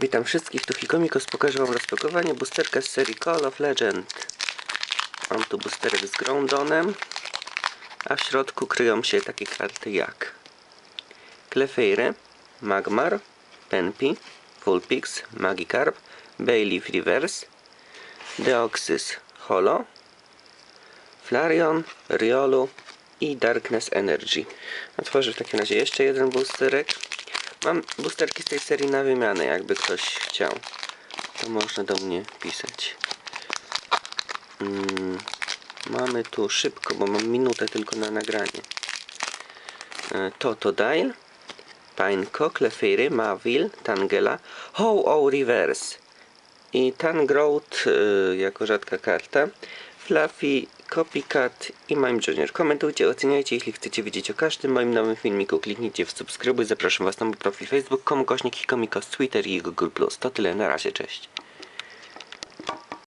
Witam wszystkich, tu Hikomikos. Pokażę Wam rozpakowanie boosterka z serii Call of Legend. Mam tu boosterek z Groundonem, a w środku kryją się takie karty jak Clefairy, Magmar, Penpi, Vulpix, Magikarp, Bayleaf Reverse, Deoxys Holo, Flareon, Riolu i Darkness Energy. Otworzę w takim razie jeszcze jeden boosterek. Mam boosterki z tej serii na wymianę, jakby ktoś chciał. To można do mnie pisać. Mm, mamy tu szybko, bo mam minutę tylko na nagranie. E, Totodile, Pineco, Clefairy, Mavil, Tangela, Ho-Oh Reverse i Tangrowth y, jako rzadka karta, Fluffy, Copycat i Mime Junior. Komentujcie, oceniajcie, jeśli chcecie wiedzieć o każdym moim nowym filmiku, kliknijcie w subskrybuj, zapraszam Was na mój profil Facebook, komu kośnik i komikos Twitter i Google+. To tyle, na razie, cześć.